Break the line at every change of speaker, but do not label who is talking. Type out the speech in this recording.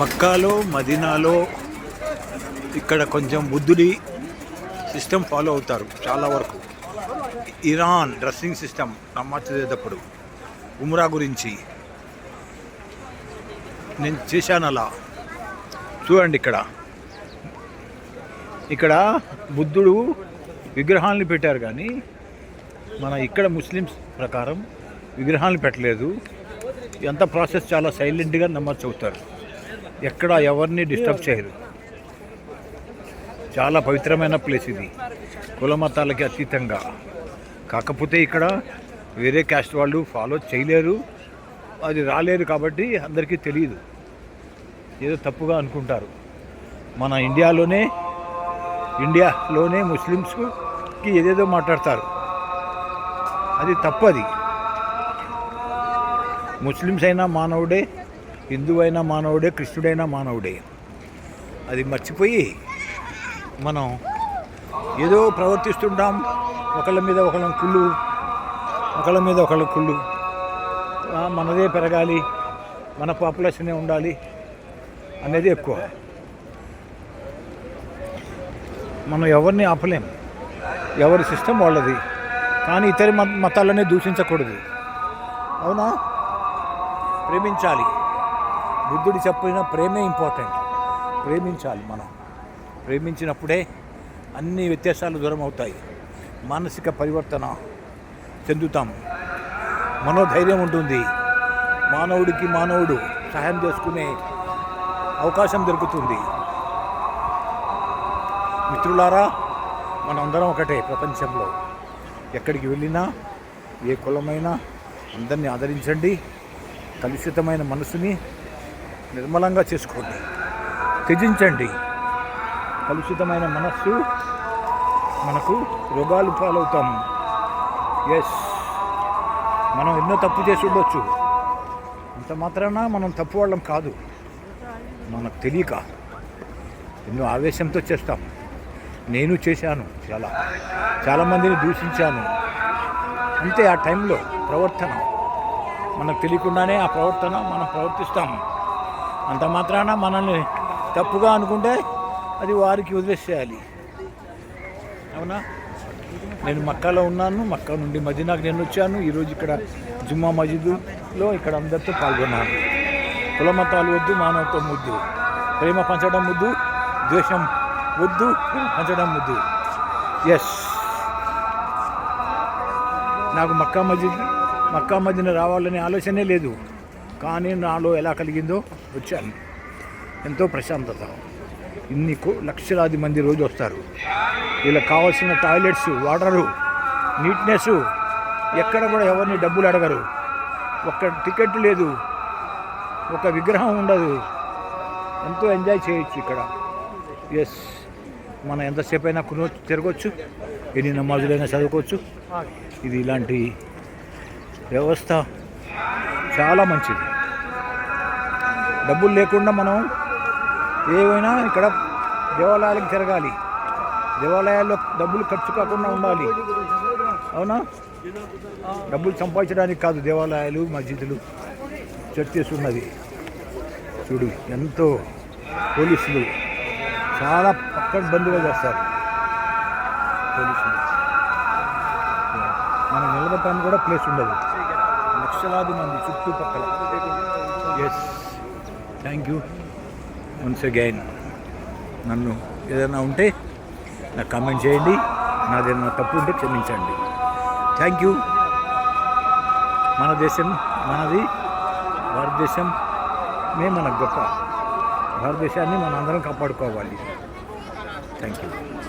మక్కాలో మదీనాలో ఇక్కడ కొంచెం బుద్ధుడి సిస్టమ్ ఫాలో అవుతారు చాలా వరకు. ఇరాన్ డ్రెస్సింగ్ సిస్టమ్ నమాజ్ చదివేటప్పుడు ఉమ్రా గురించి నేను చేశాను అలా. చూడండి ఇక్కడ. ఇక్కడ బుద్ధుడు విగ్రహాలను పెట్టారు కానీ మన ఇక్కడ ముస్లిమ్స్ ప్రకారం విగ్రహాలను పెట్టలేదు. ఎంత ప్రాసెస్ చాలా సైలెంట్గా నమాజ్ చదువుతారు. ఎక్కడ ఎవరిని డిస్టర్బ్ చేయరు. చాలా పవిత్రమైన ప్లేస్ ఇది. కుల మతాలకి అతీతంగా. కాకపోతే ఇక్కడ వేరే క్యాస్ట్ వాళ్ళు ఫాలో చేయలేరు. అది రాలేరు కాబట్టి అందరికీ తెలియదు. ఏదో తప్పుగా అనుకుంటారు. మన ఇండియాలోనే ఇండియాలోనే ముస్లిమ్స్కి ఏదేదో మాట్లాడతారు. అది తప్పది. ముస్లిమ్స్ అయినా మానవుడే. హిందూ అయినా మానవుడే కృష్ణుడైనా మానవుడే. అది మర్చిపోయి మనం ఏదో ప్రవర్తిస్తుంటాం. ఒకళ్ళ మీద ఒకళ్ళ కుళ్ళు ఒకళ్ళ మీద ఒకళ్ళ కుళ్ళు. మనదే పెరగాలి మన పాపులేషనే ఉండాలి అనేది ఎక్కువ. మనం ఎవరిని ఆపలేం. ఎవరి సిస్టమ్ వాళ్ళది. కానీ ఇతర మత మతాలనే దూషించకూడదు. అవునా? ప్రేమించాలి. బుద్ధుడు చెప్పిన ప్రేమే ఇంపార్టెంట్. ప్రేమించాలి మనం. ప్రేమించినప్పుడే అన్ని వ్యత్యాసాలు దూరం అవుతాయి మానసిక పరివర్తన చెందుతాం. మనోధైర్యం ఉంటుంది. మానవుడికి మానవుడు సహాయం చేసుకునే అవకాశం దొరుకుతుంది. మిత్రులారా మనందరం ఒకటే ప్రపంచంలో. ఎక్కడికి వెళ్ళినా ఏ కులమైనా అందరినీ ఆదరించండి. కలుషితమైన మనసుని నిర్మలంగా చేసుకోండి. త్యజించండి. కలుషితమైన మనస్సు మనకు రోగాలు పాలవుతాం. ఎస్ మనం ఎన్నో తప్పు చేసి ఉండొచ్చు. అంత మాత్రాన మనం తప్పు వాళ్ళం కాదు. మనకు తెలియక ఎన్నో ఆవేశంతో చేస్తాం. నేను చేశాను చాలా. చాలామందిని దూషించాను. అంతే ఆ టైంలో ప్రవర్తన. మనకు తెలియకుండానే ఆ ప్రవర్తన మనం ప్రవర్తిస్తాము అంత మాత్రాన మనల్ని తప్పుగా అనుకుంటే అది వారికి వదిలేసేయాలి. అవునా? నేను మక్కాలో ఉన్నాను మక్కా నుండి మదీనాకు నేను వచ్చాను. ఈరోజు ఇక్కడ జుమ్మా మసీదులో ఇక్కడ అందరితో పాల్గొన్నాను. కుల మతాలు వద్దు మానవత్వం వద్దు. ప్రేమ పంచడం వద్దు ద్వేషం వద్దు పంచడం వద్దు. ఎస్ నాకు మక్కా మస్జిద్ మక్కా మదీన రావాలనే ఆలోచనే లేదు. కానీ నాలో ఎలా కలిగిందో వచ్చాను. ఎంతో ప్రశాంతత. ఇన్ని కో- లక్షలాది మంది రోజు వస్తారు. వీళ్ళకి కావాల్సిన టాయిలెట్స్ వాటరు నీట్నెస్ ఎక్కడ కూడా ఎవరిని డబ్బులు అడగరు. ఒక్క టికెట్ లేదు. ఒక విగ్రహం ఉండదు. ఎంతో ఎంజాయ్ చేయొచ్చు ఇక్కడ. ఎస్ మనం ఎంతసేపు అయినా కొను తిరగచ్చు. ఎన్ని నమాజులైనా చదువుకోవచ్చు. ఇది ఇలాంటి వ్యవస్థ. చాలా మంచిది. డబ్బులు లేకుండా మనం ఏవైనా ఇక్కడ దేవాలయాలకు తిరగాలి దేవాలయాల్లో డబ్బులు ఖర్చు కాకుండా ఉండాలి. అవునా? డబ్బులు సంపాదించడానికి కాదు దేవాలయాలు మస్జిదులు చర్చెస్ ఉన్నది చూడు ఎంతో పోలీసులు చాలా పక్కన బందీగా చేస్తారు. పోలీసులు. మనం నిలబడటానికి కూడా ప్లేస్ ఉండదు. లక్షలాది మంది చుట్టుపక్కల. Yes thank you once again నన్ను ఏదైనా ఉంటే నాకు కామెంట్ చేయండి. నాదేదైనా తప్పు ఉంటే క్షమించండి. థ్యాంక్ యూ మన దేశం మనది భారతదేశం మే మనకు గొప్ప. భారతదేశాన్ని మనం అందరం కాపాడుకోవాలి. Thank you